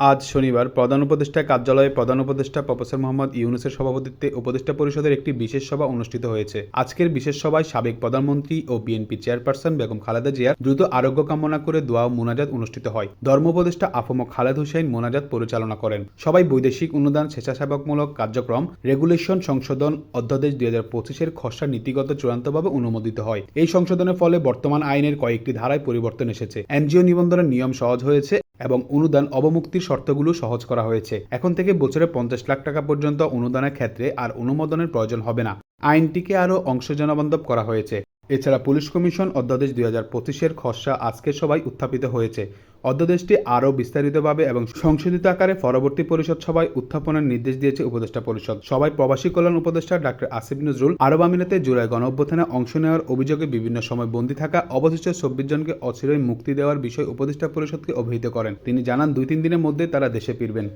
আজ শনিবার প্রধান উপদেষ্টা কার্যালয়ে প্রধান উপদেষ্টা প্রফেসর মোহাম্মদ ইউনুসের সভাপতিত্বে উপদেষ্টা পরিষদের একটি বিশেষ সভা অনুষ্ঠিত হয়েছে। আজকের বিশেষ সভায় সাবেক প্রধানমন্ত্রী ও বিএনপি চেয়ারপারসন বেগম খালেদা জিয়ার দ্রুত আরোগ্য কামনা করে দোয়া ও মোনাজাত অনুষ্ঠিত হয়। ধর্ম উপদেষ্টা আফম খালেদ হুসেন মোনাজাত পরিচালনা করেন। সবাই বৈদেশিক অনুদান, স্বেচ্ছাসেবকমূলক কার্যক্রম, রেগুলেশন, সংশোধন অধ্যাদেশ দুই হাজার পঁচিশের খসড়া নীতিগত চূড়ান্তভাবে অনুমোদিত হয়। এই সংশোধনের ফলে বর্তমান আইনের কয়েকটি ধারায় পরিবর্তন এসেছে। এনজিও নিবন্ধনের নিয়ম সহজ হয়েছে। এবং অনুদান অবমুক্তির শর্তগুলো সহজ করা হয়েছে। এখন থেকে বছরে পঞ্চাশ লাখ টাকা পর্যন্ত অনুদানের ক্ষেত্রে আর অনুমোদনের প্রয়োজন হবে না। আইনটিকে আরও অংশজনবান্ধব করা হয়েছে। এছাড়া পুলিশ কমিশন অধ্যাদেশ দুই হাজার পঁচিশের খসড়া আজকে সবাই উত্থাপিত হয়েছে। অধ্যাদেশটি আরও বিস্তারিতভাবে এবং সংশোধিত আকারে পরবর্তী পরিষদ সভায় উত্থাপনের নির্দেশ দিয়েছে উপদেষ্টা পরিষদ। সবাই প্রবাসী কল্যাণ উপদেষ্টা ডাক্তার আসিফ নজরুল আরব আমিরাতে জুলাই গণ অভ্যুত্থানে অংশ নেওয়ার অভিযোগে বিভিন্ন সময় বন্দী থাকা অবশিষ্ট চব্বিশ জনকে অচিরেই মুক্তি দেওয়ার বিষয়ে উপদেষ্টা পরিষদকে অভিহিত করেন। তিনি জানান দুই তিন দিনের মধ্যে তারা দেশে ফিরবেন।